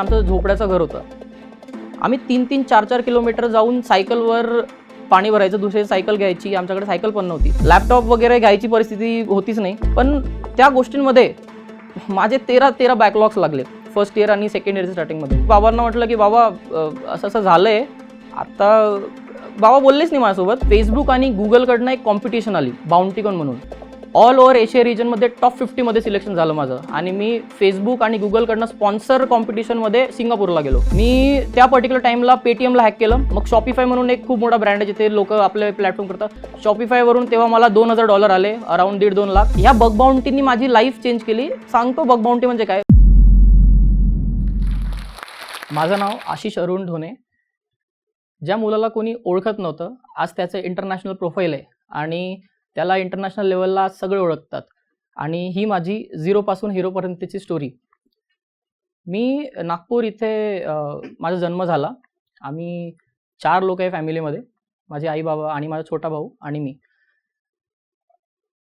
आमचं झोपड्याचं घर होतं. आम्ही तीन तीन चार चार किलोमीटर जाऊन सायकलवर पाणी भरायचं दुसरी सायकल घ्यायची आमच्याकडे सायकल पण नव्हती. लॅपटॉप वगैरे घ्यायची परिस्थिती होतीच नाही पण त्या गोष्टींमध्ये माझे तेरा तेरा बॅकलॉग्स लागले. फर्स्ट इयर आणि सेकंड इयरच्या स्टार्टिंगमध्ये बाबांना म्हटलं की बाबा असं असं झालं आहे आता बाबा बोललेच नाही माझ्यासोबत. फेसबुक आणि गुगलकडनं एक कॉम्पिटिशन आली बाउंटिकॉन म्हणून. ऑल ओव्हर एशिया रिजनमध्ये टॉप फिफ्टीमध्ये सिलेक्शन झालं माझं. आणि मी फेसबुक आणि गुगलकडनं स्पॉन्सर कॉम्पिटिशनमध्ये सिंगापूरला गेलो. मी त्या पर्टिक्युलर टाइमला पेटीएमला हॅक केलं. मग शॉपीफाय म्हणून एक खूप मोठा ब्रँड आहे जिथे लोक आपले प्लॅटफॉर्म करतात. शॉपीफायवरून तेव्हा मला दोन हजार डॉलर आले अराउंड दीड दोन लाख. ह्या बग बाउंटीनी माझी लाईफ चेंज केली. सांगतो बग बाउंटी म्हणजे काय? माझं नाव आशिष अरुण ढोणे. ज्या मुलाला कोणी ओळखत नव्हतं आज त्याचं इंटरनॅशनल प्रोफाईल आहे. आणि त्याला इंटरनॅशनल लेवलला सगळे ओळखतात. आणि ही माझी झिरोपासून हिरोपर्यंतची स्टोरी मी नागपूर इथे माझा जन्म झाला. आम्ही चार लोक आहे फॅमिलीमध्ये माझे आई बाबा आणि माझा छोटा भाऊ आणि मी.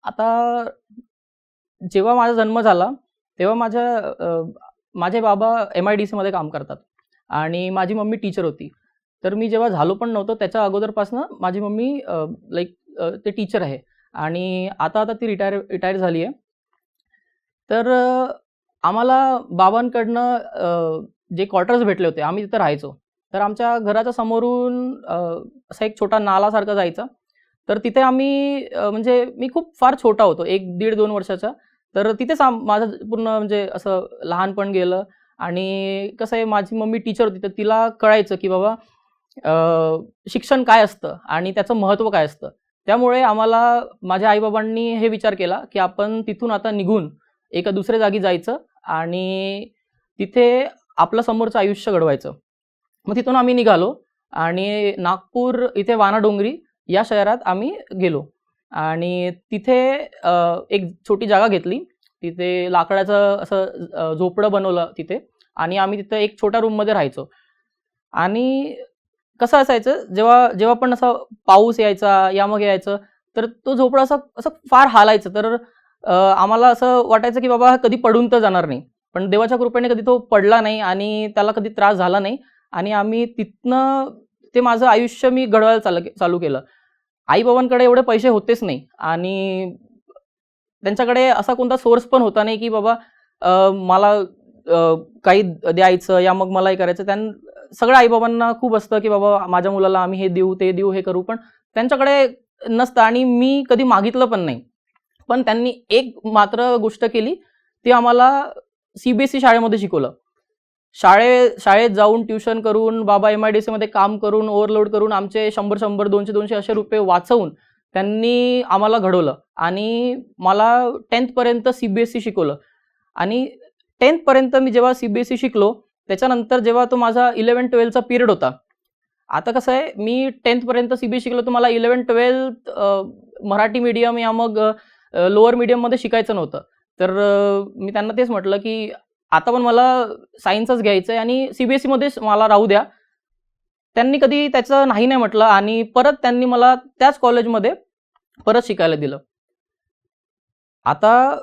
आता जेव्हा माझा जन्म झाला तेव्हा माझ्या माझे बाबा एम आय डी सीमध्ये काम करतात. आणि माझी मम्मी टीचर होती. तर मी जेव्हा झालो पण नव्हतो त्याच्या अगोदरपासनं माझी मम्मी लाईक ते टीचर आहे. आणि आता आता ती रिटायर रिटायर झाली आहे. तर आम्हाला बाबांकडनं जे क्वार्टर्स भेटले होते आम्ही तिथं राहायचो. तर आमच्या घराच्या समोरून असा एक छोटा नालासारखा जायचा. तर तिथे आम्ही म्हणजे मी खूप फार छोटा होतो एक दीड दोन वर्षाचा. तर तिथेच माझं पूर्ण म्हणजे असं लहानपण गेलं. आणि कसं आहे माझी मम्मी टीचर होती तर तिला कळायचं की बाबा शिक्षण काय असतं आणि त्याचं महत्त्व काय असतं. त्यामुळे आम्हाला माझ्या आईबाबांनी हे विचार केला की आपण तिथून आता निघून एका दुसऱ्या जागी जायचं आणि तिथे आपलं समोरचं आयुष्य घडवायचं. मग तिथून आम्ही निघालो आणि नागपूर इथे वानाडोंगरी या शहरात आम्ही गेलो. आणि तिथे एक छोटी जागा घेतली. तिथे लाकडाचं असं झोपडं बनवलं तिथे आणि आम्ही तिथं एक छोट्या रूममध्ये राहायचो. आणि कसं असायचं? जेव्हा जेव्हा पण असा पाऊस यायचा यामग यायचं तर तो झोपडा असा असं फार हालायचं. तर आम्हाला असं वाटायचं की बाबा हा कधी पडून तर जाणार नाही. पण देवाच्या कृपेने कधी तो पडला नाही आणि त्याला कधी त्रास झाला नाही. आणि आम्ही तिथनं ते माझं आयुष्य मी घडवायला चाल चालू केलं. आईबाबांकडे एवढे पैसे होतेच नाही. आणि त्यांच्याकडे असा कोणता सोर्स पण होता नाही की बाबा मला काही द्यायचं या मग मला हे करायचं. त्यां सगळ्या आईबाबांना खूप असतं की बाबा माझ्या मुलाला आम्ही हे देऊ ते देऊ हे करू पण त्यांच्याकडे नसतं आणि मी कधी मागितलं पण नाही. पण त्यांनी एक मात्र गोष्ट केली ती आम्हाला सी बी एस सी शाळेमध्ये शिकवलं. शाळे शाळेत जाऊन ट्युशन करून बाबा एम आय डी सीमध्ये काम करून ओव्हरलोड करून आमचे शंभर शंभर दोनशे दोनशे असे रुपये वाचवून त्यांनी आम्हाला घडवलं आणि मला टेन्थपर्यंत सी बी एस सी शिकवलं. आणि टेन्थपर्यंत मी जेव्हा सी बी एस सी शिकलो त्याच्यानंतर जेव्हा तो माझा इलेवन ट्वेल्थचा पिरियड होता आता कसं आहे मी टेन्थपर्यंत सी बी शिकलो तर मला इलेवन ट्वेल्थ मराठी मीडियम या मग लोअर मीडियममध्ये शिकायचं नव्हतं. तर मी त्यांना तेच म्हटलं की आता पण मला सायन्सच घ्यायचं आहे आणि सी बी एस सीमध्येच मला राहू द्या. त्यांनी कधी त्याचं नाही नाही म्हटलं आणि परत त्यांनी मला त्याच कॉलेजमध्ये परत शिकायला दिलं. आता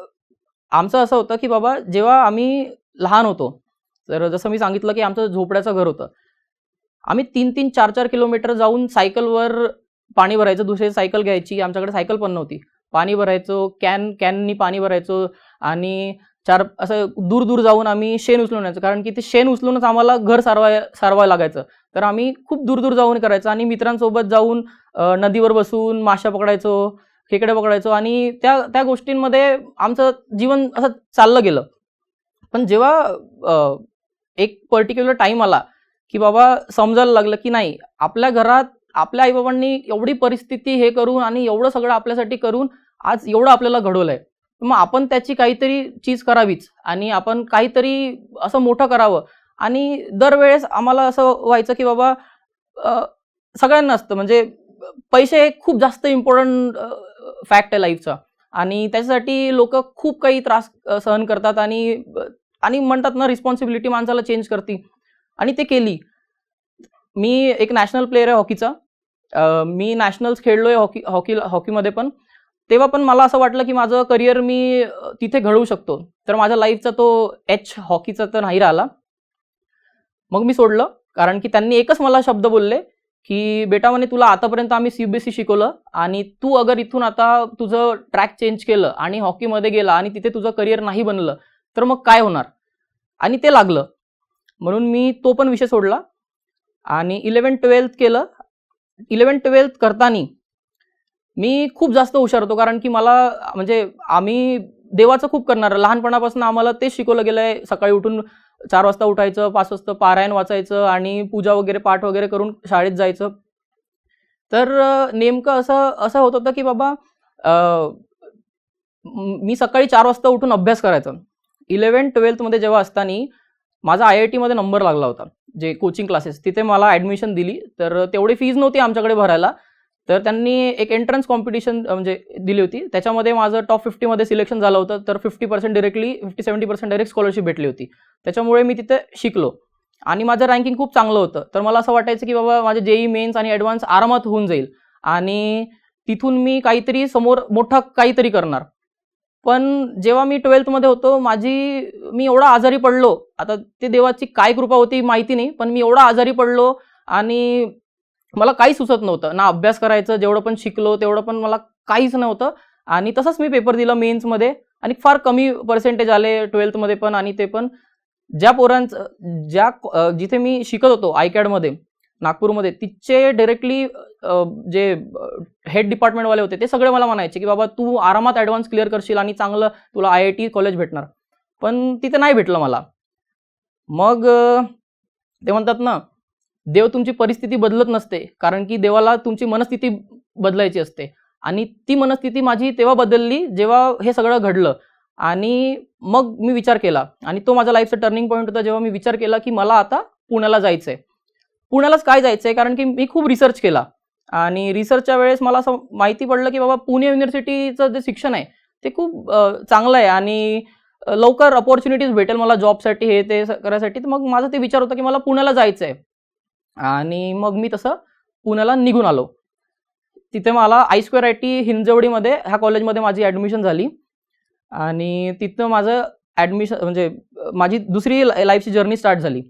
आमचं असं होतं की बाबा जेव्हा आम्ही लहान होतो तर जसं मी सांगितलं की आमचं झोपड्याचं घर होतं. आम्ही तीन तीन चार चार किलोमीटर जाऊन सायकलवर पाणी भरायचं. दुसरी सायकल घ्यायची. आमच्याकडे सायकल पण नव्हती. पाणी भरायचो कॅन कॅननी पाणी भरायचो आणि चार असं दूर दूर जाऊन आम्ही शेण उचलून यायचो कारण की ते शेण उचलूनच आम्हाला घर सारवाय सारवायला लागायचं. तर आम्ही खूप दूर दूर जाऊन करायचं आणि मित्रांसोबत जाऊन नदीवर बसून माशा पकडायचो खेकडे पकडायचो आणि त्या त्या गोष्टींमध्ये आमचं जीवन असं चाललं गेलं. पण जेव्हा एक पर्टिक्युलर टाईम आला की बाबा समजायला लागलं की नाही आपल्या घरात आपल्या आईबाबांनी एवढी परिस्थिती हे करून आणि एवढं सगळं आपल्यासाठी करून आज एवढं आपल्याला घडवलं आहे मग आपण त्याची काहीतरी चीज करावीच आणि आपण काहीतरी असं मोठं करावं. आणि दरवेळेस आम्हाला असं व्हायचं की बाबा सगळ्यांना असतं. म्हणजे पैसे हे खूप जास्त इम्पॉर्टंट फॅक्ट आहे लाईफचा आणि त्याच्यासाठी लोक खूप काही त्रास सहन करतात आणि आणि म्हणतात ना रिस्पॉन्सिबिलिटी माणसाला चेंज करती. आणि ते केली. मी एक नॅशनल प्लेअर आहे हॉकीचा मी नॅशनल्स खेळलो आहे हॉकी हॉकी हॉकीमध्ये पण. तेव्हा पण मला असं वाटलं की माझं करिअर मी तिथे घडवू शकतो. तर माझ्या लाईफचा तो एच हॉकीचा तर नाही राहिला. मग मी सोडलं. कारण की त्यांनी एकच मला शब्द बोलले की बेटा म्हणे तुला आतापर्यंत आम्ही सीबीएसई शिकवलं आणि तू अगर इथून आता तुझं ट्रॅक चेंज केलं आणि हॉकीमध्ये गेला आणि तिथे तुझं करिअर नाही बनलं तर मग काय होणार? आणि ते लागलं. म्हणून मी तो पण विषय सोडला. आणि इलेवन ट्वेल्थ केलं. इलेवन ट्वेल्थ करताना मी खूप जास्त हुशार होतो. कारण की मला म्हणजे आम्ही देवाचं खूप करणार. लहानपणापासून आम्हाला तेच शिकवलं गेलं आहे सकाळी उठून चार वाजता उठायचं पाच वाजता पारायण वाचायचं आणि पूजा वगैरे पाठ वगैरे करून शाळेत जायचं. तर नेमकं असं असं होत होतं की बाबा मी सकाळी चार वाजता उठून अभ्यास करायचा. इलेवन ट्वेल्थमध्ये जेव्हा असताना माझा आय आय टीमध्ये नंबर लागला होता जे कोचिंग क्लासेस तिथे मला ॲडमिशन दिली. तर तेवढी फीज नव्हती आमच्याकडे भरायला. तर त्यांनी एक एंट्रन्स कॉम्पिटिशन म्हणजे दिली होती. त्याच्यामध्ये माझं टॉप फिफ्टीमध्ये सिलेक्शन झालं होतं. तर fifty percent directly fifty seventy percent direct scholarship भेटली होती. त्याच्यामुळे मी तिथे शिकलो. आणि माझं रँकिंग खूप चांगलं होतं. तर मला असं वाटायचं की बाबा माझे जेई मेन्स आणि ॲडव्हान्स आरामात होऊन जाईल. आणि तिथून मी काहीतरी समोर मोठं काहीतरी करणार. पण जेव्हा मी ट्वेल्थमध्ये होतो माझी मी एवढा आजारी पडलो आता ते देवाची काय कृपा होती माहिती नाही पण मी एवढा आजारी पडलो आणि मला काही सुचत नव्हतं. ना अभ्यास करायचं जेवढं पण शिकलो तेवढं पण मला काहीच नव्हतं. आणि तसंच मी पेपर दिला मेन्समध्ये आणि फार कमी पर्सेंटेज आले ट्वेल्थमध्ये पण आणि ते पण. ज्या पोरांचं ज्या जिथे मी शिकत होतो आयकॅडमध्ये नागपूरमध्ये तिचे डिरेक्टली जे हेड डिपार्टमेंटवाले होते ते सगळे मला म्हणायचे की बाबा तू आरामात ॲडव्हान्स क्लिअर करशील आणि चांगलं तुला आय आय टी कॉलेज भेटणार. पण तिथे नाही भेटलं मला. मग ते म्हणतात ना देव तुमची परिस्थिती बदलत नसते कारण की देवाला तुमची मनस्थिती बदलायची असते. आणि ती मनस्थिती माझी तेव्हा बदलली जेव्हा हे सगळं घडलं. आणि मग मी विचार केला. आणि तो माझा लाईफचा टर्निंग पॉईंट होता जेव्हा मी विचार केला की मला आता पुण्याला जायचं आहे पुण्यालाच काय जायचं आहे कारण की मी खूप रिसर्च केला. आणि रिसर्चच्या वेळेस मला असं माहिती पडलं की बाबा पुणे युनिव्हर्सिटीचं जे शिक्षण आहे ते खूप चांगलं आहे आणि लवकर अपॉर्च्युनिटीज भेटेल मला जॉबसाठी हे ते स- करायसाठी. तर मग माझा ते विचार होता की मला पुण्याला जायचं आहे आणि मग मी तसं पुण्याला निघून आलो. तिथे मला आय स्क्वेअर आय टी हिंजवडीमध्ये ह्या कॉलेजमध्ये माझी ॲडमिशन झाली. आणि तिथं माझं ॲडमिशन म्हणजे माझी दुसरी लाईफची जर्नी स्टार्ट झाली.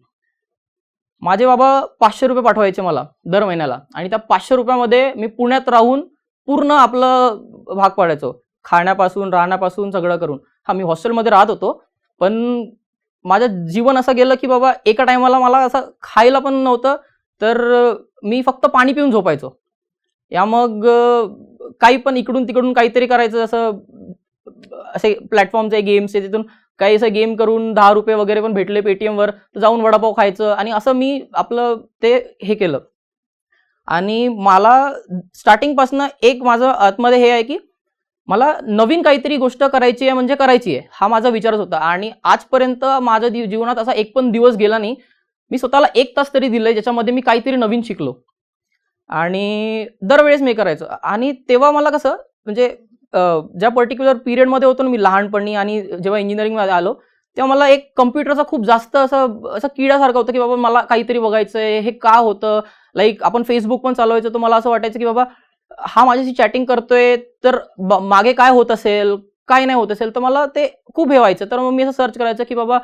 माझे बाबा पाचशे रुपये पाठवायचे मला दर महिन्याला. आणि त्या पाचशे रुपयामध्ये मी पुण्यात राहून पूर्ण आपलं भाग पाडायचो. खाण्यापासून राहण्यापासून सगळं करून. हा मी हॉस्टेलमध्ये राहत होतो. पण माझं जीवन असं गेलं की बाबा एका टायमाला मला असं खायला पण नव्हतं. तर मी फक्त पाणी पिऊन झोपायचो. या मग काही पण इकडून तिकडून काहीतरी करायचं असं असे प्लॅटफॉर्मचे गेम्स आहे तिथून काही असं गेम करून दहा रुपये वगैरे पण भेटले पेटीएमवर जाऊन वडापाव खायचं. आणि असं मी आपलं ते हे केलं. आणि मला स्टार्टिंगपासून एक माझं आतमध्ये हे आहे की मला नवीन काहीतरी गोष्ट करायची आहे म्हणजे करायची आहे हा माझा विचारच होता. आणि आजपर्यंत माझ्या दि- जीवनात असा एक पण दिवस गेला नाही. मी स्वतःला एक तास तरी दिले ज्याच्यामध्ये मी काहीतरी नवीन शिकलो. आणि दरवेळेस मी करायचं. आणि तेव्हा मला कसं म्हणजे ज्या पर्टिक्युलर पिरियडमध्ये होतो ना मी लहानपणी आणि जेव्हा इंजिनिअरिंगमध्ये आलो तेव्हा मला एक कम्प्युटरचा खूप जास्त असं असं किडासारखं होतं की बाबा मला काहीतरी बघायचं आहे हे का होतं? लाईक आपण फेसबुक पण चालवायचं तर मला असं वाटायचं की बाबा हा माझ्याशी चॅटिंग करतोय तर ब- मागे काय होत असेल काय नाही होत असेल तर मला ते खूप हे व्हायचं तर मग मी असं सर्च करायचं की बाबा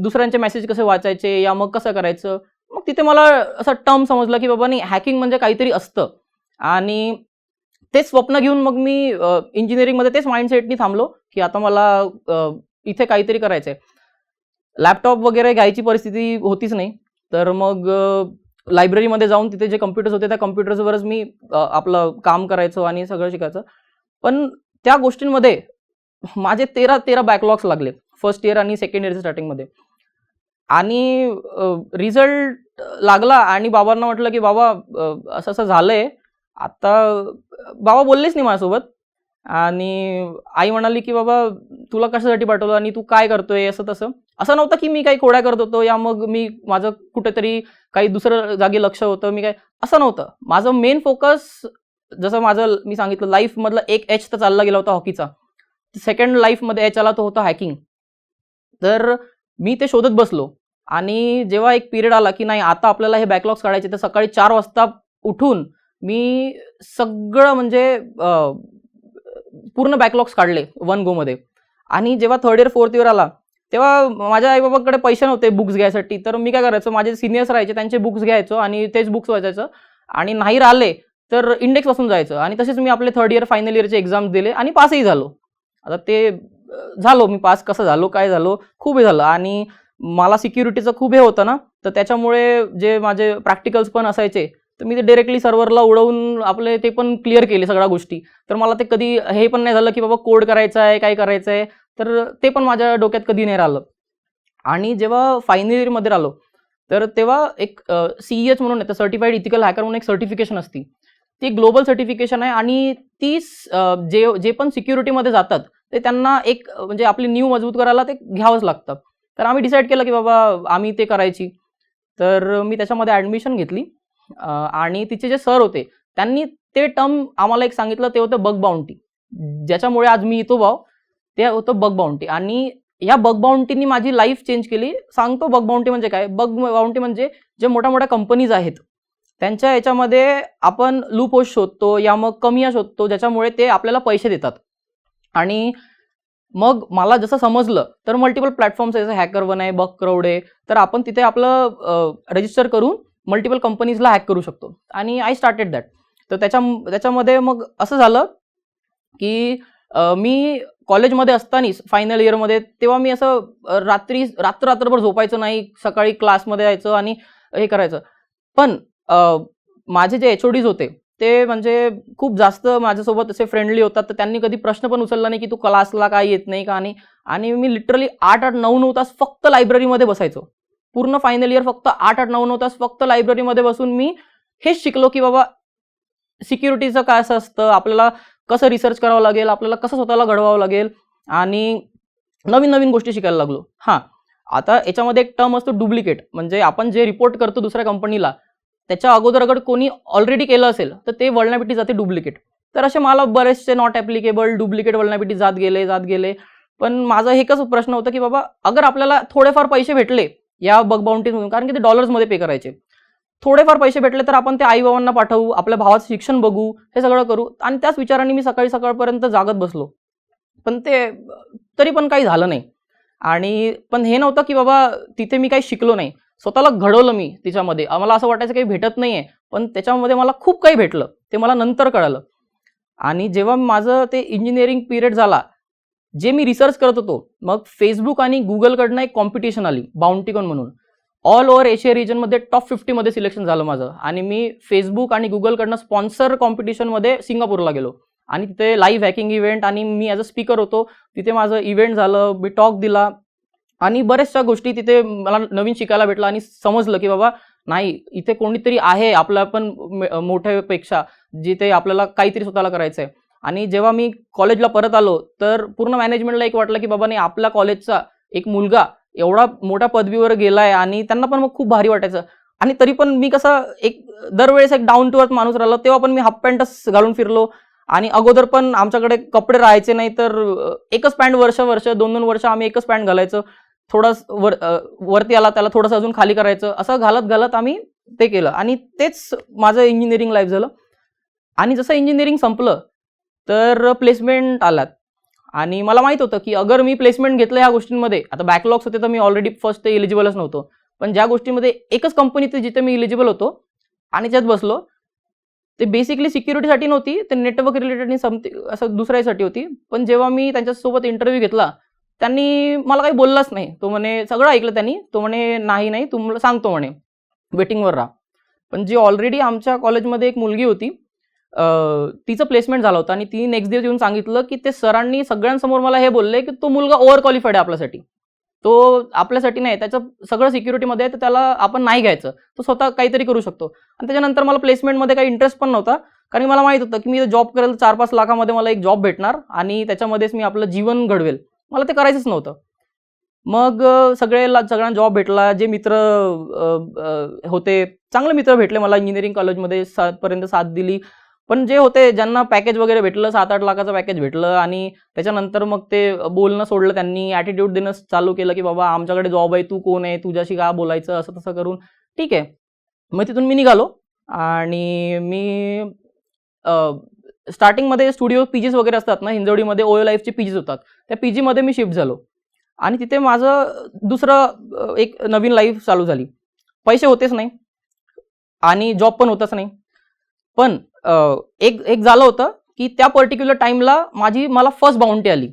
दुसऱ्यांचे मेसेज कसे वाचायचे या मग कसं करायचं? मग तिथे मला असं टर्म समजलं की बाबा नाही हॅकिंग म्हणजे काहीतरी असतं. आणि तेच स्वप्न घेऊन मग मी इंजिनिअरिंगमध्ये तेच माइंडसेटनी थांबलो की आता मला इथे काहीतरी करायचं आहे लॅपटॉप वगैरे घ्यायची परिस्थिती होतीच नाही. तर मग लायब्ररीमध्ये जाऊन तिथे जे कम्प्युटर्स होते त्या कम्प्युटर्सवरच मी आपलं काम करायचो आणि सगळं शिकायचं. पण त्या गोष्टींमध्ये माझे तेरा तेरा बॅकलॉग्स लागले फर्स्ट इयर आणि सेकंड इयरच्या स्टार्टिंगमध्ये आणि रिझल्ट लागला आणि बाबांना म्हटलं की बाबा असं असं झालंय. आता बाबा बोललेच नाही माझ्यासोबत. आणि आई म्हणाली की बाबा तुला कशासाठी पाठवलं आणि तू काय करतोय? असं तसं. असं नव्हतं की मी काही खोड्या करत होतो या मग मी माझं कुठेतरी काही दुसरं जागी लक्ष होतं मी काय असं नव्हतं. माझं मेन फोकस जसं माझं मी सांगितलं लाईफमधला एक एच तर चालला गेला होता हॉकीचा सेकंड लाईफमध्ये एच आला तो होता हॅकिंग तर मी ते शोधत बसलो. आणि जेव्हा एक पिरियड आला की नाही आता आपल्याला हे बॅकलॉग्स काढायचे तर सकाळी चार वाजता उठून मी सगळं म्हणजे पूर्ण बॅकलॉग्स काढले वन गोमध्ये आणि जेव्हा थर्ड इयर फोर्थ इयर आला तेव्हा माझ्या आईबाबाकडे पैसे नव्हते बुक्स घ्यायसाठी. तर मी काय करायचो माझे सिनियर्स राहायचे त्यांचे बुक्स घ्यायचो आणि तेच बुक्स वाचायचं. आणि नाही राहिले तर इंडेक्स वाचून जायचं. आणि तसेच मी आपले थर्ड इयर फायनल इयरचे एक्झाम्स दिले आणि पासही झालो. आता ते झालो. मी पास कसं झालो काय झालो खूप हे झालं. आणि मला सिक्युरिटीचं खूप हे होतं ना तर त्याच्यामुळे जे माझे प्रॅक्टिकल्स पण असायचे तर मी ते डिरेक्टली सर्व्हरला उडवून आपले ते पण क्लिअर केले सगळ्या गोष्टी. तर मला ते कधी हे पण नाही झालं की बाबा कोड करायचं आहे काय करायचं आहे. तर ते पण माझ्या डोक्यात कधी नाही राहिलं. आणि जेव्हा फायनल इयरमध्ये राहिलो तर तेव्हा एक सी एच म्हणून येतं सर्टिफाईड इथिकल हॅकर म्हणून एक सर्टिफिकेशन असती. ती ग्लोबल सर्टिफिकेशन आहे आणि ती स- जे जे पण सिक्युरिटीमध्ये जातात ते त्यांना एक म्हणजे आपली न्यू मजबूत करायला ते घ्यावंच लागतं. तर आम्ही डिसाईड केलं की बाबा आम्ही ते करायची. तर मी त्याच्यामध्ये ॲडमिशन घेतली. आणि तिचे जे सर होते त्यांनी ते टर्म आम्हाला एक सांगितलं ते होतं बग बाउंटी. ज्याच्यामुळे आज मी येतो भाऊ ते होतं बग बाउंटी. आणि या बग बाउंटीनी माझी लाईफ चेंज केली. सांगतो बग बाउंटी म्हणजे काय? बग बाउंटी म्हणजे जे मोठ्या मोठ्या कंपनीज आहेत त्यांच्या याच्यामध्ये आपण लूप शोधतो या मग कमी शोधतो ज्याच्यामुळे ते आपल्याला पैसे देतात. आणि मग मला जसं समजलं तर मल्टिपल प्लॅटफॉर्म्स आहे जसं हॅकर वन आहे बग क्रौड आहे तर आपण तिथे आपलं रजिस्टर करून मल्टिपल कंपनीजला हॅक करू शकतो. आणि आय स्टार्टेड दॅट तर त्याच्या त्याच्यामध्ये मग असं झालं की मी कॉलेजमध्ये असतानाच फायनल इयरमध्ये तेव्हा मी असं रात्री रात्र रात्रभर झोपायचं नाही सकाळी क्लासमध्ये यायचं आणि हे करायचं. पण माझे जे एच ओ डीज होते ते म्हणजे खूप जास्त माझ्यासोबत असे फ्रेंडली होतात तर त्यांनी कधी प्रश्न पण उचलला नाही की तू क्लासला काय येत नाही का नाही आणि मी लिटरली आठ आठ नऊ नऊ तास फक्त लायब्ररीमध्ये बसायचो. पूर्ण फायनल इयर फक्त आठ आठ नऊ नऊ तास फक्त लायब्ररीमध्ये बसून मी हेच शिकलो की बाबा सिक्युरिटीचं काय असं असतं आपल्याला कसं रिसर्च करावं लागेल आपल्याला कसं स्वतःला घडवावं लागेल आणि नवीन नवीन गोष्टी शिकायला लागलो. हां आता याच्यामध्ये एक टर्म असतो डुप्लिकेट म्हणजे आपण जे रिपोर्ट करतो दुसऱ्या कंपनीला त्याच्या अगोदर अगर कोणी ऑलरेडी केलं असेल तर ते वळण्यापिटी जाते डुप्लिकेट तर असे मला बरेचसे नॉट ॲप्लिकेबल डुप्लिकेट वळण्यापिटी जात गेले जात गेले. पण माझा एकच प्रश्न होता की बाबा अगर आपल्याला थोडेफार पैसे भेटले या बग बाउंटीमधून कारण की ते डॉलर्समध्ये पे करायचे. थोडेफार पैसे भेटले तर आपण ते आई बाबांना पाठवू आपल्या भावाचं शिक्षण बघू हे सगळं करू. आणि त्याच विचाराने मी सकाळी सकाळपर्यंत जागत बसलो. पण ते तरी पण काही झालं नाही. आणि पण हे नव्हतं की बाबा तिथे मी काही शिकलो नाही. स्वतःला घडवलं मी तिच्यामध्ये. मला असं वाटायचं काही भेटत नाही आहे पण त्याच्यामध्ये मला खूप काही भेटलं. ते मला नंतर कळालं. आणि जेव्हा माझं ते इंजिनिअरिंग पिरियड झाला जे मी रिसर्च करत होतो मग फेसबुक आणि गुगलकडनं एक कॉम्पिटिशन आली बाउंटिकॉन म्हणून. ऑल ओव्हर एशिया रिजनमध्ये टॉप फिफ्टीमध्ये सिलेक्शन झालं माझं. आणि मी फेसबुक आणि गुगलकडनं स्पॉन्सर कॉम्पिटिशनमध्ये सिंगापूरला गेलो. आणि तिथे लाईव्ह हॅकिंग इव्हेंट आणि मी ॲज अ स्पीकर होतो. तिथे माझं इव्हेंट झालं मी टॉक दिला. आणि बऱ्याचशा गोष्टी तिथे मला नवीन शिकायला भेटलं आणि समजलं की बाबा नाही इथे कोणीतरी आहे आपल्या पण मोठ्यापेक्षा जिथे आपल्याला काहीतरी स्वतःला करायचं आहे आणि जेव्हा मी कॉलेजला परत आलो तर पूर्ण मॅनेजमेंटला एक वाटलं की बाबा नाही आपल्या कॉलेजचा एक मुलगा एवढा मोठ्या पदवीवर गेलाय आणि त्यांना पण मग खूप भारी वाटायचं. आणि तरी पण मी कसं एक दरवेळेस एक डाऊन टू अर्थ माणूस राहिलो तेव्हा पण मी हाफ पॅन्टच घालून फिरलो. आणि अगोदर पण आमच्याकडे कपडे राहायचे नाही तर एकच पॅन्ट वर्ष वर्ष दोन दोन वर्ष आम्ही एकच पॅन्ट घालायचो. थोडं वर वरती आला त्याला थोडंसं अजून खाली करायचं असं घालत घालत आम्ही ते केलं. आणि तेच माझं इंजिनिअरिंग लाईफ झालं. आणि जसं इंजिनिअरिंग संपलं तर प्लेसमेंट आलात. आणि मला माहीत होतं की अगर मी प्लेसमेंट घेतलं ह्या गोष्टींमध्ये आता बॅकलॉग्स होते तर मी ऑलरेडी फर्स्ट ते इलिजिबलच नव्हतो. पण ज्या गोष्टीमध्ये एकच कंपनी ते जिथे मी इलिजिबल होतो आणि त्यात बसलो ते बेसिकली सिक्युरिटीसाठी नव्हती ते नेटवर्क रिलेटेड समथिंग असं दुसऱ्यासाठी होती. पण जेव्हा मी त्यांच्यासोबत इंटरव्ह्यू घेतला त्यांनी मला काही बोललाच नाही. तो म्हणे सगळं ऐकलं त्यांनी. तो म्हणे नाही नाही तुम्हाला सांगतो म्हणे वेटिंगवर राहा. पण जी ऑलरेडी आमच्या कॉलेजमध्ये एक मुलगी होती तिचं प्लेसमेंट झालं होतं आणि ती नेक्स्ट दिवस येऊन सांगितलं की ते सरांनी सगळ्यांसमोर मला हे बोलले की तो मुलगा ओव्हर क्वालिफाईड आहे आपल्यासाठी. तो आपल्यासाठी नाही त्याचं सगळं सिक्युरिटीमध्ये आहे तर त्याला आपण नाही घ्यायचं. तो स्वतः काहीतरी करू शकतो. आणि त्याच्यानंतर मला प्लेसमेंटमध्ये काही इंटरेस्ट पण नव्हता कारण मला माहीत होतं की मी जॉब करेल चार पाच लाखामध्ये मला एक जॉब भेटणार आणि त्याच्यामध्येच मी आपलं जीवन घडवेल. मला ते करायचंच नव्हतं. मग सगळ्याला सगळ्यांना जॉब भेटला जे मित्र होते चांगले मित्र भेटले मला इंजिनिअरिंग कॉलेजमध्ये सातपर्यंत साथ दिली. पण जे होते ज्यांना पॅकेज वगैरे भेटलं सात आठ लाखाचं पॅकेज भेटलं आणि त्याच्यानंतर मग ते बोलणं सोडलं त्यांनी ॲटिट्यूड देणं चालू केलं की बाबा आमच्याकडे जॉब आहे तू कोण आहे तुझ्याशी का बोलायचं असं तसं करून. ठीक आहे. मग तिथून मी निघालो आणि मी स्टार्टिंगमध्ये स्टुडिओ पीजीस वगैरे असतात ना हिंजवडीमध्ये ओयो लाईफचे पीजीस होतात. त्या पीजीमध्ये मी शिफ्ट झालो. आणि तिथे माझं दुसरं एक नवीन लाईफ चालू झाली. पैसे होतेच नाही आणि जॉब पण होतच नाही. पण एक एक झालं होतं की त्या पर्टिक्युलर टाईमला माझी मला फर्स्ट बाउंटी आली.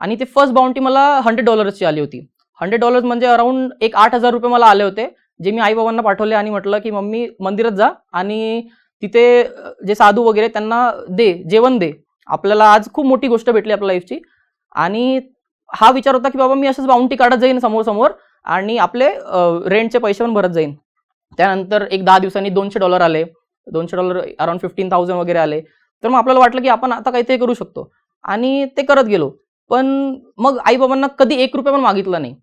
आणि ते फर्स्ट बाउंटी मला हंड्रेड डॉलर्सची आली होती. हंड्रेड डॉलर्स म्हणजे अराऊंड एक आठ हजार रुपये मला आले होते जे मी आईबाबांना पाठवले आणि म्हटलं की मम्मी मंदिरात जा आणि तिथे जे साधू वगैरे त्यांना दे जेवण दे. आपल्याला आज खूप मोठी गोष्ट भेटली आपल्या लाईफची आणि हा विचार होता की बाबा मी असंच बाउंटी काढत जाईन समोर समोर आणि आपले रेंटचे पैसे पण भरत जाईन. त्यानंतर एक दहा दिवसांनी दोनशे डॉलर आले. दोनशे डॉलर अराउंड फिफ्टीन थाउजंड वगैरे आले. तर मग आपल्याला वाटलं की आपण आता काहीतरी करू शकतो. आणि ते करत गेलो. पण मग आईबाबांना कधी एक रुपया पण मागितला नाही.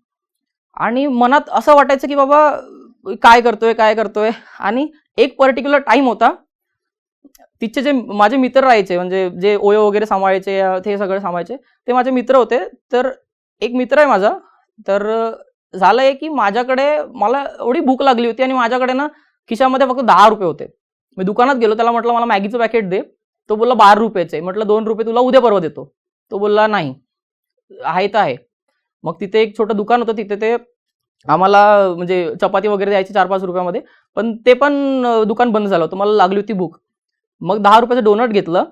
आणि मनात असं वाटायचं की बाबा काय करतोय काय करतोय? आणि एक पर्टिक्युलर टाइम होता. तिचे जे माझे मित्र राहायचे म्हणजे जे ओयो वगैरे सांभाळायचे ते सगळे सांभाळायचे ते माझे मित्र होते. तर एक मित्र आहे माझा. तर झालंय की माझ्याकडे मला एवढी भूक लागली होती आणि माझ्याकडे ना खिशामध्ये फक्त दहा रुपये होते. मी दुकानात गेलो त्याला म्हटलं मला मॅगीचं पॅकेट दे. तो बोलला बारा रुपयाचे म्हटलं दोन रुपये तुला उद्या परवा देतो. तो बोलला नाही आहे तर आहे. मग तिथे एक छोटं दुकान होतं तिथे ते आम्हाला म्हणजे चपाती वगैरे द्यायची चार पाच रुपयामध्ये पण ते पण दुकान बंद झालं होतं मला लागली होती भूक. मग दहा रुपयाचं डोनट घेतलं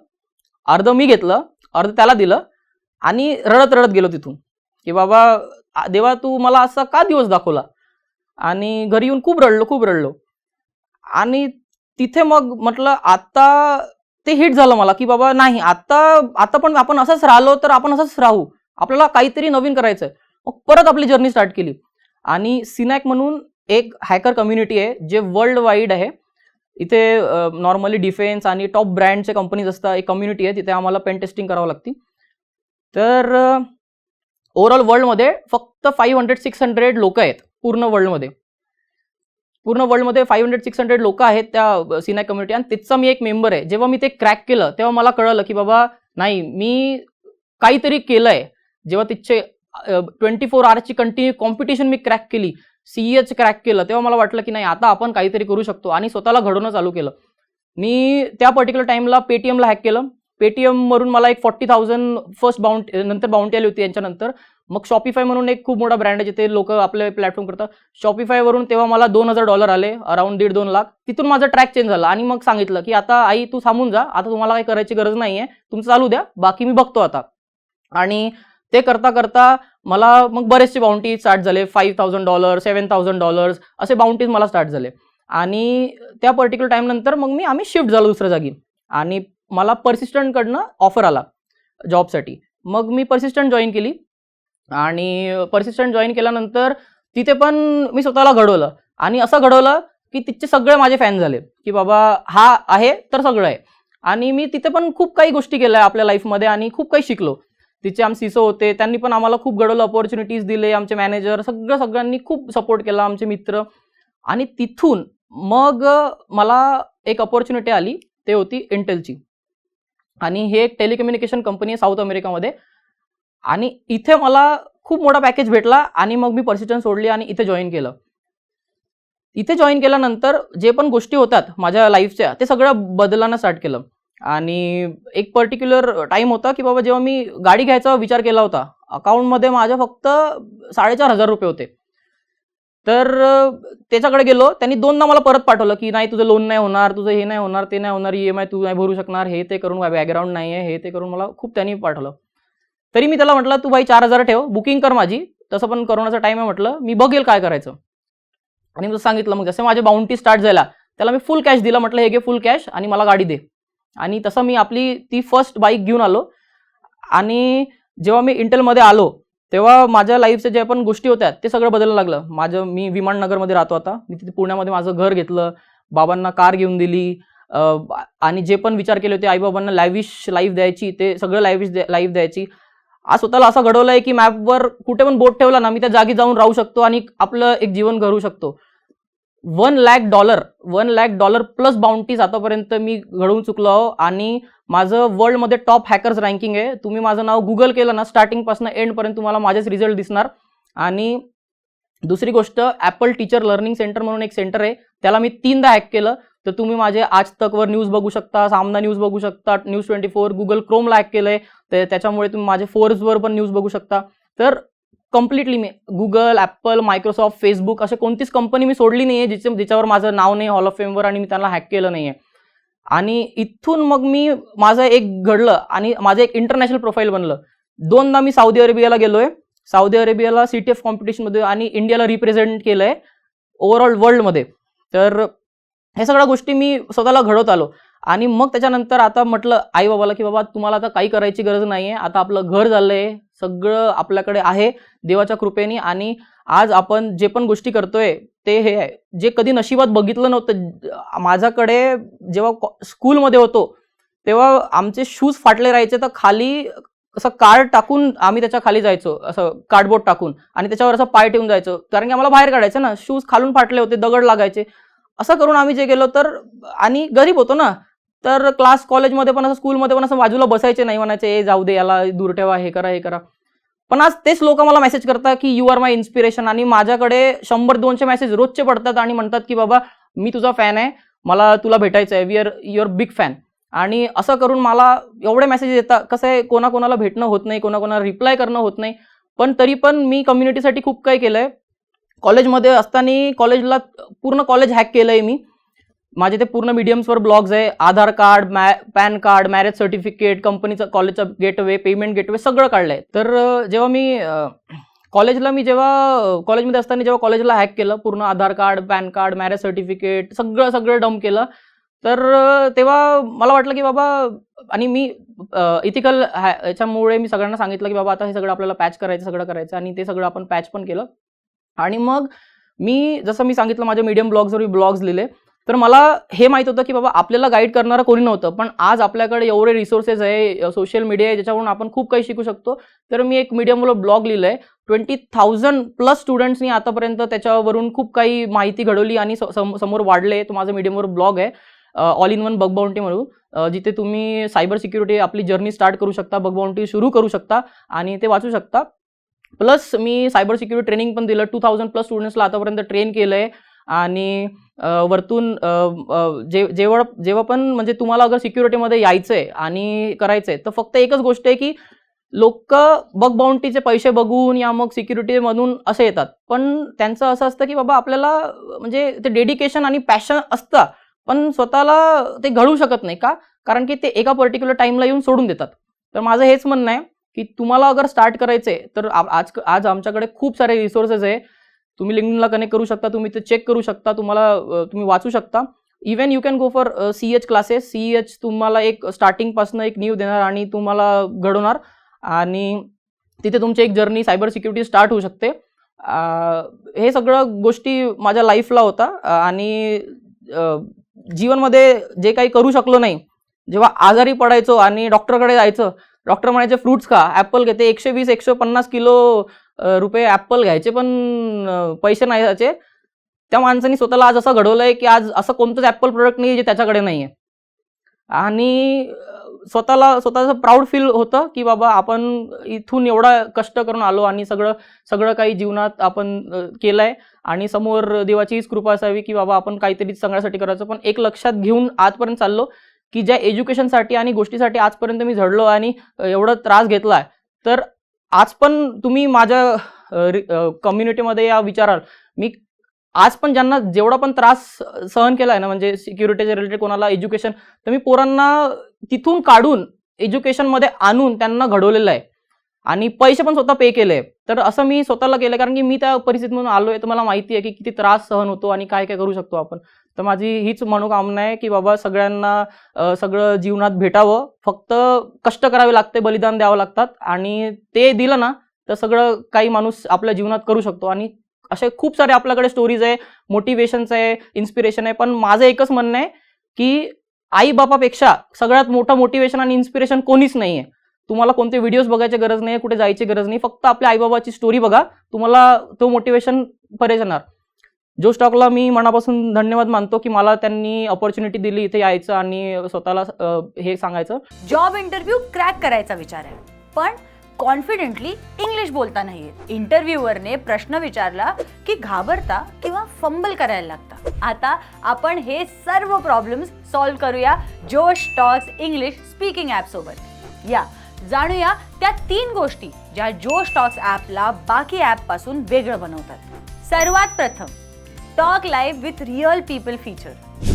अर्ध मी घेतलं अर्ध त्याला दिलं आणि रडत रडत गेलो तिथून की बाबा देवा तू मला असा का दिवस दाखवला? आणि घरी येऊन खूप रडलो खूप रडलो. आणि तिथे मग म्हटलं आता ते हिट झालं मला की बाबा नाही आता आता पण आपण असंच राहिलो तर आपण असंच राहू. आपल्याला काहीतरी नवीन करायचं आहे मग परत आपली जर्नी स्टार्ट केली. आणि सिनॅक म्हणून एक हॅकर कम्युनिटी आहे जे वर्ल्ड वाईड आहे. इथे नॉर्मली डिफेन्स आणि टॉप ब्रँडचे कंपनीज असतात एक कम्युनिटी आहे तिथे आम्हाला पेन टेस्टिंग करावं लागते. तर ओव्हरऑल वर्ल्डमध्ये फक्त फाईव्ह हंड्रेड सिक्स हंड्रेड लोक आहेत पूर्ण वर्ल्डमध्ये पूर्ण वर्ल्डमध्ये फाईव्ह हंड्रेड सिक्स हंड्रेड लोक आहेत त्या सिनाय कम्युनिटी आणि तिथचा मी एक मेंबर आहे. जेव्हा मी ते क्रॅक केलं तेव्हा मला कळलं की बाबा नाही मी काहीतरी केलंय. जेव्हा तिथचे ट्वेंटी फोर आवर्सची कंटिन्यू कॉम्पिटिशन मी क्रॅक केली सीएच क्रॅक केलं तेव्हा मला वाटलं की नाही आता आपण काहीतरी करू शकतो. आणि स्वतःला घडवणं चालू केलं. मी त्या पर्टिक्युलर टाईमला पेटीएमला हॅक केलं. पेटीएमवरून मला एक फॉर्टी थाउजंड फर्स्ट बाउंट नंतर बाउंटी आली होती यांच्यानंतर. मग शॉपिफाय म्हणून एक खूप मोठा ब्रँड आहे जिथे लोक आपले प्लॅटफॉर्म करतात. शॉपिफाय वरून तेव्हा मला दोन हजार डॉलर आले अराउंड दीड दोन लाख. तिथून माझा ट्रॅक चेंज झाला आणि मग सांगितलं की आता आई तू थांबून जा. आता तुम्हाला काही करायची गरज नाहीये. तुमचं चालू द्या. बाकी मी बघतो आता. आणि ते करता करता मला मग बरेचसे बाउंटी स्टार्ट झाले. Five thousand dollar seven thousand dollars असे बाउंटीज मला स्टार्ट झाले. आणि त्या पर्टिक्युलर टाइम नंतर मग मी आम्ही शिफ्ट झालो दुसऱ्या जागी. आणि मला पर्सिस्टंटकडनं ऑफर आला जॉबसाठी मग मी पर्सिस्टंट जॉईन केली. आणि परसिस्टंट जॉईन केल्यानंतर तिथे पण मी स्वतःला घडवलं. आणि असं घडवलं की तिथचे सगळे माझे फॅन झाले. की बाबा हा आहे तर सगळं आहे. आणि मी तिथे पण खूप काही गोष्टी केल्या आपल्या लाईफमध्ये आणि खूप काही शिकलो. तिचे आम सिसो होते त्यांनी पण आम्हाला खूप घडवलं ऑपॉर्च्युनिटीज दिले आमचे मॅनेजर सगळं सगळ्यांनी खूप सपोर्ट केला आमचे मित्र. आणि तिथून मग मला एक ऑपॉर्च्युनिटी आली ते होती इंटेलची आणि हे एक टेलिकम्युनिकेशन कंपनी आहे साऊथ अमेरिकामध्ये आणि इथे मला खूप मोठा पॅकेज भेटला आणि मग मी पर्सिस्टन्स सोडली आणि इथे जॉईन केलं. इथे जॉईन केल्यानंतर जे पण गोष्टी होतात माझ्या लाईफच्या ते सगळं बदलानं स्टार्ट केलं. आणि एक पर्टिक्युलर टाईम होता की बाबा जेव्हा मी गाडी घ्यायचा विचार केला होता अकाउंटमध्ये माझ्या फक्त साडेचार हजार रुपये होते. तर त्याच्याकडे गेलो त्यांनी दोनदा मला परत पाठवलं की नाही तुझं लोन नाही होणार तुझं हे नाही होणार ते नाही होणार ई एम आय तू नाही भरू शकणार हे ते करून बॅकग्राऊंड नाही आहे हे ते करून मला खूप त्यांनी पाठवलं. तरी मी त्याला म्हटलं तू भाई चार हजार ठेव बुकिंग कर माझी. तसं पण करोनाचा टाईम आहे म्हटलं मी बघेल काय करायचं. आणि मी सांगितलं मग जसे माझे बाउंटी स्टार्ट झाला त्याला मी फुल कॅश दिला म्हटलं हे घे फुल कॅश आणि मला गाडी दे. आणि तसं मी आपली ती फर्स्ट बाईक घेऊन आलो. आणि जेव्हा मी इंटेलमध्ये आलो तेव्हा माझ्या लाईफच्या ज्या पण गोष्टी होत्या ते सगळं बदलायला लागलं. माझं मी विमाननगरमध्ये राहतो आता. मी तिथे पुण्यामध्ये माझं घर घेतलं बाबांना कार घेऊन दिली आणि जे पण विचार केले होते आईबाबांना लाईव्हिश लाईफ द्यायची ते सगळं लाईव्हिश लाईफ द्यायची. आज स्वतःला असं घडवलं आहे की मॅपवर कुठे पण बोट ठेवला ना मी त्या जागी जाऊन राहू शकतो आणि आपलं एक जीवन घडवू शकतो. One lakh dollar one lakh dollar plus bounties आतापर्यंत मी घडवून चुकलो आहो आणि माझं वर्ल्डमध्ये टॉप हॅकर्स रँकिंग आहे. तुम्ही माझं नाव गुगल केलं ना स्टार्टिंगपासून एंडपर्यंत तुम्हाला माझेच रिझल्ट दिसणार. आणि दुसरी गोष्ट ॲपल टीचर लर्निंग सेंटर म्हणून एक सेंटर आहे. त्याला मी तीनदा हॅक केलं. तर तुम्ही माझे आज तकवर न्यूज बघू शकता सामना न्यूज बघू शकता न्यूज ट्वेंटी फोर गुगल क्रोमला हॅक केलं आहे तर त्याच्यामुळे तुम्ही माझे फोर्सवर पण न्यूज बघू शकता. तर कम्प्लिटली मी गुगल ॲपल मायक्रोसॉफ्ट फेसबुक अशा कोणतीच कंपनी मी सोडली नाही आहे जिच्या जिच्यावर माझं नाव नाही हॉल ऑफ फेमवर आणि मी त्यांना हॅक केलं नाही आहे आणि इथून मग मी माझं एक घडलं आणि माझं एक इंटरनॅशनल प्रोफाईल बनलं. दोनदा मी सौदी अरेबियाला गेलोय. साऊदी अरेबियाला सी टी एफ कॉम्पिटिशनमध्ये आणि इंडियाला रिप्रेझेंट केलं आहे ओव्हरऑल वर्ल्डमध्ये तर हे सगळ्या गोष्टी मी स्वतःला घडवत आलो. आणि मग त्याच्यानंतर आता म्हटलं आई बाबाला की बाबा तुम्हाला आता काही करायची गरज नाही आहे आता आपलं घर झालंय सगळं आपल्याकडे आहे देवाच्या कृपेने आणि आज आपण जे पण गोष्टी करतोय ते हे आहे. जे कधी नशिबात बघितलं नव्हतं माझ्याकडे जेव्हा स्कूलमध्ये होतो तेव्हा आमचे शूज फाटले राहायचे तर खाली असं कार्ड टाकून आम्ही त्याच्याखाली जायचो असं कार्डबोर्ड टाकून आणि त्याच्यावर असं पाय ठेवून जायचो. कारण की आम्हाला बाहेर काढायचं ना शूज खालून फाटले होते दगड लागायचे. असं करून आम्ही जे गेलो तर आणि गरीब होतो ना तर क्लास कॉलेजमध्ये पण असं स्कूलमध्ये पण असं बाजूला बसायचे नाही म्हणायचे ए जाऊ दे याला दूर ठेवा हे करा हे करा. पण आज तेच लोक मला मेसेज करतात की यू आर माय इन्स्पिरेशन आणि माझ्याकडे शंभर दोनशे मेसेज रोजचे पडतात आणि म्हणतात की बाबा मी तुझा फॅन आहे मला तुला भेटायचं आहे we are your big fan आणि असं करून मला एवढे मेसेज येतात कसं आहे कोणाकोणाला भेटणं होत नाही कोणाकोणाला रिप्लाय करणं होत नाही. पण तरी पण मी कम्युनिटीसाठी खूप काही केलं आहे कॉलेजमध्ये असताना कॉलेजला पूर्ण कॉलेज हॅक केलं आहे मी. माझे ते पूर्ण मीडियम्सवर ब्लॉग्स आहे. आधार कार्ड मॅ पॅन कार्ड मॅरेज सर्टिफिकेट कंपनीचं कॉलेजचं गेटवे पेमेंट गेटवे सगळं काढलं आहे तर जेव्हा मी कॉलेजला मी जेव्हा कॉलेजमध्ये असताना जेव्हा कॉलेजला हॅक केलं पूर्ण Aadhaar card PAN card marriage certificate सगळं सगळं डम्प केलं तर तेव्हा मला वाटलं की बाबा आणि मी इथिकल याच्यामुळे मी सगळ्यांना सांगितलं की बाबा आता हे सगळं आपल्याला पॅच करायचं सगळं करायचं आणि ते सगळं आपण पॅच पण केलं. आणि मग मी जसं मी सांगितलं माझ्या मीडियम ब्लॉग्सवर मी ब्लॉग्स लिहिले. तर मला हे माहीत होतं की बाबा आपल्याला गाईड करणारं कोणी नव्हतं. पण आज आपल्याकडे एवढे रिसोर्सेस आहे सोशल मीडिया आहे ज्याच्यावरून आपण खूप काही शिकू शकतो. तर मी एक मीडियमवर ब्लॉग लिहिलं आहे ट्वेंटी थाउजंड प्लस स्टुडंट्सनी आतापर्यंत त्याच्यावरून खूप काही माहिती घडवली आणि स- सम- समोर वाढले. तो माझं मीडियमवर ब्लॉग आहे all in one bug bounty म्हणून. जिथे तुम्ही सायबर सिक्युरिटी आपली जर्नी स्टार्ट करू शकता बग बाउंटी सुरू करू शकता आणि ते वाचू शकता. प्लस मी सायबर सिक्युरिटी ट्रेनिंग पण दिलं. टू थाउजंड प्लस स्टुडंट्सला आतापर्यंत ट्रेन केलं आहे आणि वरतून जे जेवढं जेव्हा पण म्हणजे तुम्हाला अगर सिक्युरिटीमध्ये यायचं आहे आणि करायचं आहे तर फक्त एकच गोष्ट आहे की लोक बग बाउंटीचे पैसे बघून या मग सिक्युरिटीमधून असे येतात. पण त्यांचं असं असतं की बाबा आपल्याला म्हणजे ते डेडिकेशन आणि पॅशन असतं पण स्वतःला ते घडवू शकत नाही का? कारण की ते एका पर्टिक्युलर टाईमला येऊन सोडून देतात. तर माझं हेच म्हणणं आहे की तुम्हाला अगर स्टार्ट करायचं आहे तर आज आज आमच्याकडे खूप सारे रिसोर्सेस आहे. तुम्ही लिंकला कनेक्ट करू शकता तुम्ही ते चेक करू शकता तुम्हाला तुम्ही वाचू शकता. Even you can go for C H classes C H तुम्हाला एक स्टार्टिंगपासून एक न्यू देणार आणि तुम्हाला घडवणार. आणि तिथे तुमची एक जर्नी सायबर सिक्युरिटी स्टार्ट होऊ शकते. हे सगळं गोष्टी माझ्या लाईफला होता. आणि जीवनमध्ये जे काही करू शकलो नाही जेव्हा आजारी पडायचो आणि डॉक्टरकडे जायचं डॉक्टर म्हणायचे फ्रुट्स खा. ॲपल घेते एकशे वीस एकशे पन्नास किलो रुपये ॲपल घ्यायचे पण पैसे नाही त्याचे. त्या माणसाने स्वतःला आज असं घडवलं आहे की आज असं कोणतंच ॲपल प्रोडक्ट नाही जे त्याच्याकडे नाही आहे आणि स्वतःला स्वतःचं प्राऊड फील होतं की बाबा आपण इथून एवढा कष्ट करून आलो आणि सगळं सगळं काही जीवनात आपण केलं आहे आणि समोर देवाची हीच कृपा असावी की बाबा आपण काहीतरी सगळ्यासाठी करायचं. पण एक लक्षात घेऊन आजपर्यंत चाललो की ज्या एज्युकेशनसाठी आणि गोष्टीसाठी आजपर्यंत मी झडलो आणि एवढा त्रास घेतला आहे तर आज पण तुम्ही माझ्या कम्युनिटीमध्ये या विचाराल. मी आज पण ज्यांना जेवढा पण त्रास सहन केला आहे ना म्हणजे सिक्युरिटीच्या रिलेटेड कोणाला एज्युकेशन तर मी पोरांना तिथून काढून एज्युकेशनमध्ये आणून त्यांना घडवलेलं आहे. आणि पैसे पण स्वतः पे केले. तर असं मी स्वतःला केलं कारण की मी त्या परिस्थितीमधून आलो आहे तर मला माहिती आहे की किती त्रास सहन होतो आणि काय काय करू शकतो आपण. तर माझी हीच मनोकामना आहे की बाबा सगळ्यांना सगळं जीवनात भेटावं. फक्त कष्ट करावे लागते बलिदान द्यावं लागतात. आणि ते दिलं ना तर सगळं काही माणूस आपल्या जीवनात करू शकतो. आणि असे खूप सारे आपल्याकडे स्टोरीज आहे मोटिवेशन्स आहे इन्स्पिरेशन आहे. पण माझं एकच म्हणणं आहे की आई बापापेक्षा सगळ्यात मोठं मोटिवेशन आणि इन्स्पिरेशन कोणीच नाही आहे तुम्हाला कोणते व्हिडिओज बघायची गरज नाही कुठे जायची गरज नाही फक्त आपल्या आईबाबाची स्टोरी बघा. तुम्हाला तो मोटिवेशन परेश येणार. जो स्टॉकला मी मनापासून धन्यवाद मानतो की मला त्यांनी ऑपॉर्च्युनिटी दिली इथे यायचं आणि स्वतःला अ, हे सांगायचं. जॉब इंटरव्ह्यू क्रॅक करायचा विचार आहे. पण कॉन्फिडेंटली इंग्लिश बोलता नाही येत इंटरव्ह्युअरने प्रश्न विचारला की घाबरता किंवा फंबल करायला लागता. आता आपण हे सर्व प्रॉब्लेम्स सॉल्व्ह करूया जोश टॉक्स इंग्लिश स्पीकिंग ॲप सोबत. या जाणूया त्या तीन गोष्टी ज्या जोश टॉक्स ॲपला बाकी ॲपपासून वेगळं बनवतात. सर्वात प्रथम talk live with real people feature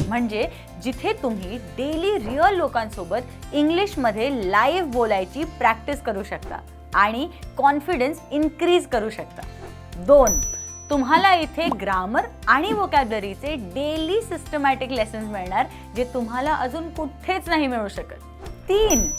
म्हणजे जिथे तुम्ही डेली रिअल लोकांसोबत इंग्लिशमध्ये लाईव्ह बोलायची प्रॅक्टिस करू शकता आणि कॉन्फिडन्स इन्क्रीज करू शकता. दोन तुम्हाला इथे ग्रामर आणि वोकॅबलरीचे डेली सिस्टमॅटिक लेसन्स मिळणार जे तुम्हाला अजून कुठेच नाही मिळू शकत. तीन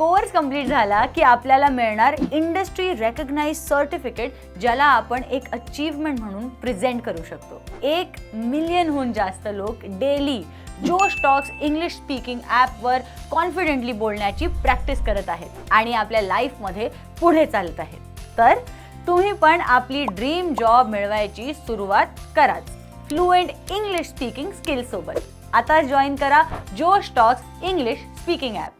कोर्स कंप्लीट झाला की आपल्याला मिळणार इंडस्ट्री रेकग्नाइज सर्टिफिकेट ज्याला आपण एक अचीवमेंट म्हणून प्रेझेंट करू शकतो. एक मिलियनहून जास्त लोक daily Josh Talks English speaking ॲपवर कॉन्फिडेंटली बोलण्याची प्रॅक्टिस करत आहेत आणि आपल्या लाईफमध्ये पुढे चालत आहेत. तर तुम्ही पण आपली ड्रीम जॉब मिळवायची सुरुवात कराच. फ्लुएंट इंग्लिश स्पीकिंग स्किल्ससोबत आता जॉईन करा Josh Talks English speaking app